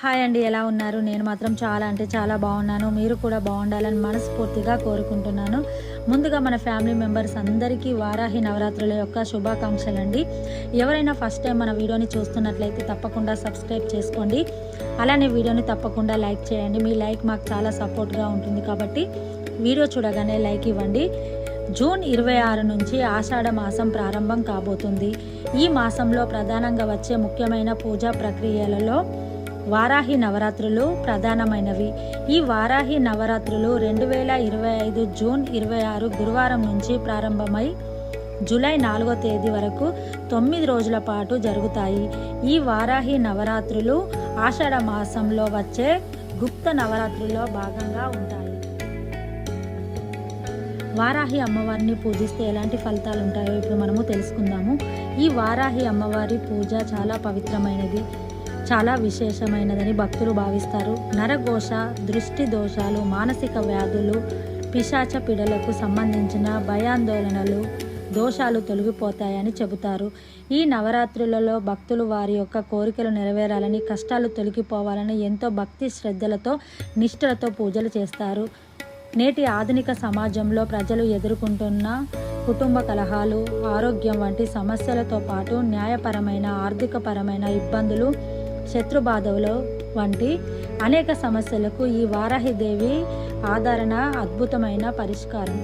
Hi అండి ఎలా ఉన్నారు? నేను మాత్రం చాలా అంటే చాలా బాగున్నాను. మీరు కూడా బాగుండాలని మనస్ఫూర్తిగా కోరుకుంటున్నాను. ముందుగా మన ఫ్యామిలీ మెంబర్స్ అందరికీ వారాహి నవరాత్రుల యొక్క శుభాకాంక్షలు అండి ఎవరైనా ఫస్ట్ టైం మన వీడియోని చూస్తున్నట్లయితే తప్పకుండా సబ్స్క్రైబ్ చేసుకోండి. అలానే వీడియోని తప్పకుండా లైక్ చేయండి. మీ లైక్ మాకు చాలా సపోర్ట్గా ఉంటుంది కాబట్టి వీడియో చూడగానే లైక్ ఇవ్వండి. జూన్ ఇరవై ఆరు నుంచి ఆషాఢ మాసం ప్రారంభం కాబోతుంది. ఈ మాసంలో ప్రధానంగా వచ్చే ముఖ్యమైన పూజా ప్రక్రియలలో వారాహి నవరాత్రులు ప్రధానమైనవి. ఈ వారాహి నవరాత్రులు రెండు వేల ఇరవై ఐదు జూన్ ఇరవై ఆరు గురువారం నుంచి ప్రారంభమై జూలై నాలుగో తేదీ వరకు తొమ్మిది రోజుల పాటు జరుగుతాయి. ఈ వారాహి నవరాత్రులు ఆషాఢ మాసంలో వచ్చే గుప్త నవరాత్రుల్లో భాగంగా ఉంటాయి. వారాహి అమ్మవారిని పూజిస్తే ఎలాంటి ఫలితాలు ఉంటాయో ఇప్పుడు మనము తెలుసుకుందాము. ఈ వారాహి అమ్మవారి పూజ చాలా పవిత్రమైనది. చాలా విశేషమైనదని భక్తులు భావిస్తారు. నరఘోష దృష్టి దోషాలు మానసిక వ్యాధులు పిశాచ పిడలకు సంబంధించిన భయాందోళనలు దోషాలు తొలగిపోతాయని చెబుతారు. ఈ నవరాత్రులలో భక్తులు వారి యొక్క కోరికలు నెరవేరాలని కష్టాలు తొలగిపోవాలని ఎంతో భక్తి శ్రద్ధలతో నిష్ఠలతో పూజలు చేస్తారు. నేటి ఆధునిక సమాజంలో ప్రజలు ఎదుర్కొంటున్న కుటుంబ కలహాలు ఆరోగ్యం వంటి సమస్యలతో పాటు న్యాయపరమైన ఆర్థికపరమైన ఇబ్బందులు శత్రుబాధలు వంటి అనేక సమస్యలకు ఈ వారాహిదేవి ఆదరణ అద్భుతమైన పరిష్కారం.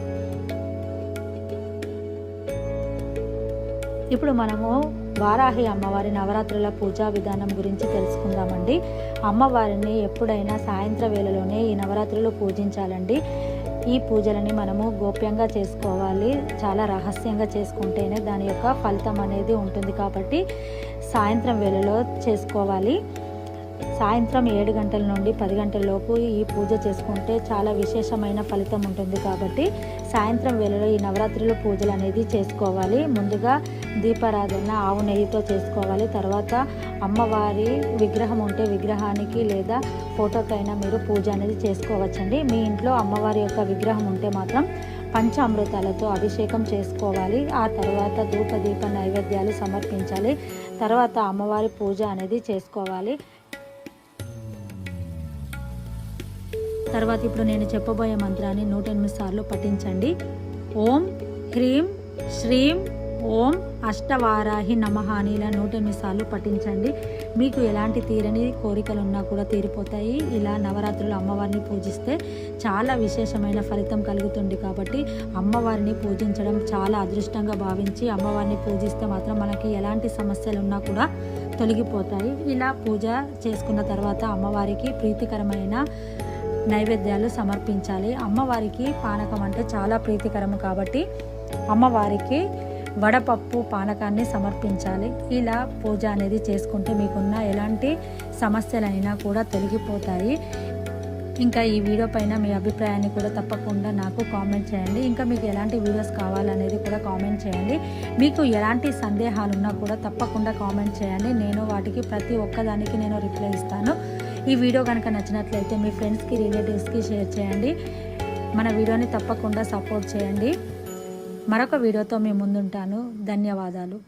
ఇప్పుడు మనము వారాహి అమ్మవారి నవరాత్రుల పూజా విధానం గురించి తెలుసుకుందామండి. అమ్మవారిని ఎప్పుడైనా సాయంత్ర వేళలోనే ఈ నవరాత్రులు పూజించాలండి. ఈ పూజలని మనము గోప్యంగా చేసుకోవాలి చాలా రహస్యంగా చేసుకుంటేనే దాని యొక్క ఫలితం అనేది ఉంటుంది కాబట్టి సాయంత్రం వేళలో చేసుకోవాలి. సాయంత్రం ఏడు గంటల నుండి పది గంటల లోపు ఈ పూజ చేసుకుంటే చాలా విశేషమైన ఫలితం ఉంటుంది కాబట్టి సాయంత్రం వేళలో ఈ నవరాత్రిలో పూజలు అనేది చేసుకోవాలి. ముందుగా దీపారాధన ఆవు నెయ్యితో చేసుకోవాలి. తర్వాత అమ్మవారి విగ్రహం ఉంటే విగ్రహానికి లేదా ఫోటోకైనా మీరు పూజ అనేది చేసుకోవచ్చండి. మీ ఇంట్లో అమ్మవారి యొక్క విగ్రహం ఉంటే మాత్రం పంచామృతాలతో అభిషేకం చేసుకోవాలి. ఆ తర్వాత ధూప దీప నైవేద్యాలు సమర్పించాలి. తర్వాత అమ్మవారి పూజ అనేది చేసుకోవాలి. తర్వాత ఇప్పుడు నేను చెప్పబోయే మంత్రాన్ని నూట ఎనిమిది సార్లు పఠించండి. ఓం హ్రీం శ్రీం ఓం అష్టవారాహి నమః అని ఇలా నూట ఎనిమిది సార్లు పఠించండి. మీకు ఎలాంటి తీరని కోరికలు ఉన్నా కూడా తీరిపోతాయి. ఇలా నవరాత్రులు అమ్మవారిని పూజిస్తే చాలా విశేషమైన ఫలితం కలుగుతుంది కాబట్టి అమ్మవారిని పూజించడం చాలా అదృష్టంగా భావించి అమ్మవారిని పూజిస్తే మాత్రం మనకి ఎలాంటి సమస్యలు ఉన్నా కూడా తొలగిపోతాయి. ఇలా పూజ చేసుకున్న తర్వాత అమ్మవారికి ప్రీతికరమైన నైవేద్యాలు సమర్పించాలి. అమ్మవారికి పానకం అంటే చాలా ప్రీతికరము కాబట్టి అమ్మవారికి వడపప్పు పానకాన్ని సమర్పించాలి. ఇలా పూజ అనేది చేసుకుంటే మీకున్న ఎలాంటి సమస్యలైనా కూడా తొలగిపోతాయి. ఇంకా ఈ వీడియో పైన మీ అభిప్రాయాన్ని కూడా తప్పకుండా నాకు కామెంట్ చేయండి. ఇంకా మీకు ఎలాంటి వీడియోస్ కావాలనేది కూడా కామెంట్ చేయండి. మీకు ఎలాంటి సందేహాలు ఉన్నా కూడా తప్పకుండా కామెంట్ చేయండి. నేను వాటికి ప్రతి ఒక్కదానికి నేను రిప్లై ఇస్తాను. ఈ వీడియో కనుక నచ్చినట్లయితే మీ ఫ్రెండ్స్కి రిలేటివ్స్కి షేర్ చేయండి. మన వీడియోని తప్పకుండా సపోర్ట్ చేయండి. మరొక వీడియోతో మేము ముందుంటాను. ధన్యవాదాలు.